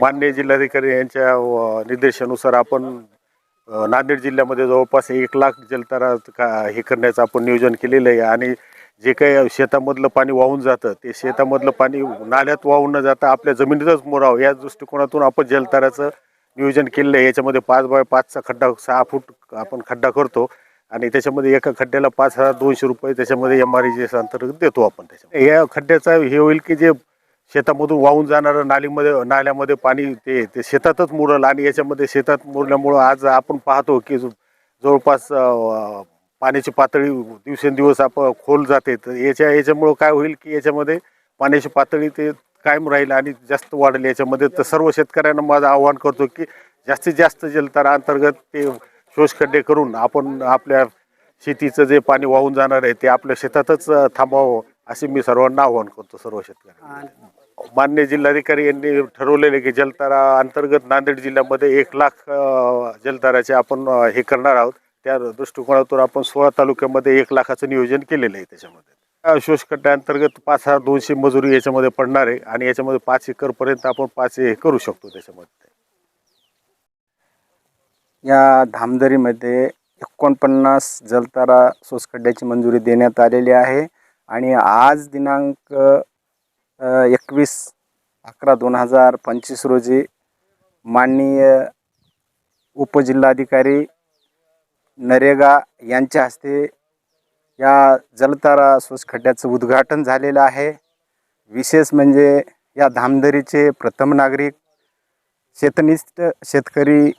मान्य जिल्हाधिकारी यांच्या निर्देशानुसार आपण नांदेड जिल्ह्यामध्ये जवळपास एक लाख जलतारा का हे करण्याचं आपण नियोजन केलेलं आहे. आणि जे काही शेतामधलं पाणी वाहून जातं ते शेतामधलं पाणी नाल्यात वाहून न जाता आपल्या जमिनीतच मोरावं. या दृष्टिकोनातून आपण जलताराचं नियोजन केलेलं आहे. याच्यामध्ये पाच बाय पाचचा खड्डा सहा फूट आपण खड्डा करतो. आणि त्याच्यामध्ये एका खड्ड्याला पाच हजार दोनशे रुपये त्याच्यामध्ये एम आर अंतर्गत देतो आपण त्याच्या या खड्ड्याचा हे होईल की जे शेतामधून वाहून जाणारं नालीमध्ये नाल्यामध्ये पाणी ते ते शेतातच मुरल आणि याच्यामध्ये शेतात मुरल्यामुळं आज आपण पाहतो की जवळपास पाण्याची पातळी दिवसेंदिवस आप खोल जाते. तर याच्या याच्यामुळं काय होईल की याच्यामध्ये पाण्याची पातळी ते कायम राहील आणि जास्त वाढेल याच्यामध्ये. तर सर्व शेतकऱ्यांना माझं आव्हान करतो की जास्तीत जास्त जलतारा अंतर्गत ते शोषखड्डे करून आपण आपल्या शेतीचं जे पाणी वाहून जाणार आहे ते आपल्या शेतातच थांबावं असे मी सर्वांना आव्हान करतो सर्व शेतकऱ्यांना. मान्य जिल्हाधिकारी यांनी ठरवलेले की जलतारा अंतर्गत नांदेड जिल्ह्यामध्ये एक लाख जलताराचे आपण हे करणार आहोत. त्या दृष्टिकोनातून आपण सोळा तालुक्यामध्ये एक लाखाचं नियोजन केलेलं आहे त्याच्यामध्ये. शोषकट्ट्याअंतर्गत अंतर्गत पाच हजार दोनशे मजुरी याच्यामध्ये पडणार आहे आणि याच्यामध्ये पाच एकरपर्यंत आपण पाच हे करू शकतो त्याच्यामध्ये. या धामदरीमध्ये एकोणपन्नास जलतारा सोसखड्ड्याची मंजुरी देण्यात आलेली आहे आणि आज दिनांक एकवीस अकरा दोन हजार पंचवीस रोजी माननीय उपजिल्हाधिकारी नरेगा यांच्या हस्ते या जलतारा सोसखड्ड्याचं उद्घाटन झालेलं आहे. विशेष म्हणजे या धामदरीचे प्रथम नागरिक शेतनिष्ठ शेतकरी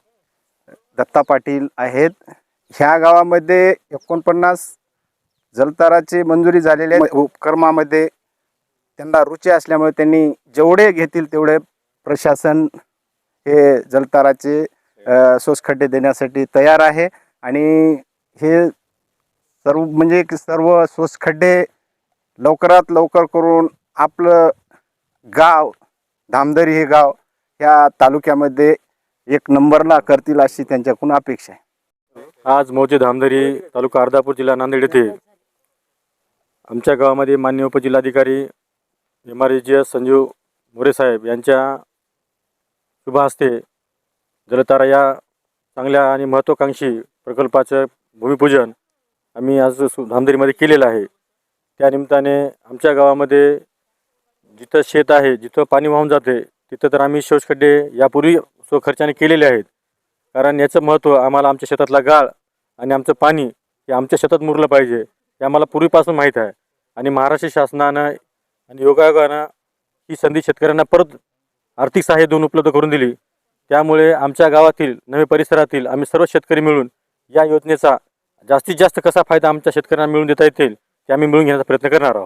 दत्ता पाटील आहेत. ह्या गावामध्ये एकोणपन्नास जलताराची मंजुरी झालेल्या उपक्रमामध्ये त्यांना रुची असल्यामुळे त्यांनी जेवढे घेतील तेवढे प्रशासन हे जलताराचे सोसखड्डे देण्यासाठी तयार आहे. आणि हे सर्व म्हणजे की सर्व सोसखड्डे लवकरात लवकर करून आपलं गाव धामदरी हे गाव ह्या तालुक्यामध्ये एक नंबरला करतील अशी त्यांच्याकडून अपेक्षा आहे. आज मौजे धामदरी तालुका अर्धापूर जिल्हा नांदेड येथे आमच्या गावामध्ये मान्य उपजिल्हाधिकारी M R G S Sanjeev More साहेब यांच्या शुभ हस्ते जलतारा या चांगल्या आणि महत्त्वाकांक्षी प्रकल्पाचं भूमिपूजन आम्ही आज सु- धामदरीमध्ये केलेलं आहे. त्यानिमित्ताने आमच्या गावामध्ये जिथं शेत आहे जिथं पाणी वाहून जाते तिथं तर आम्ही शोषखड्डे यापूर्वी स्वखर्चाने केलेले आहेत. कारण याचं महत्त्व आम्हाला आमच्या शेतातला गाळ आणि आमचं पाणी हे आमच्या शेतात मुरलं पाहिजे हे आम्हाला पूर्वीपासून माहीत आहे. आणि महाराष्ट्र शासनानं आणि योगायोगानं ही संधी शेतकऱ्यांना परत आर्थिक सहाय्य देऊन उपलब्ध करून दिली. त्यामुळे आमच्या गावातील नवे परिसरातील आम्ही सर्व शेतकरी मिळून या योजनेचा जास्तीत जास्त कसा फायदा आमच्या शेतकऱ्यांना मिळून देता येतील ते आम्ही मिळून घेण्याचा प्रयत्न करणार आहोत.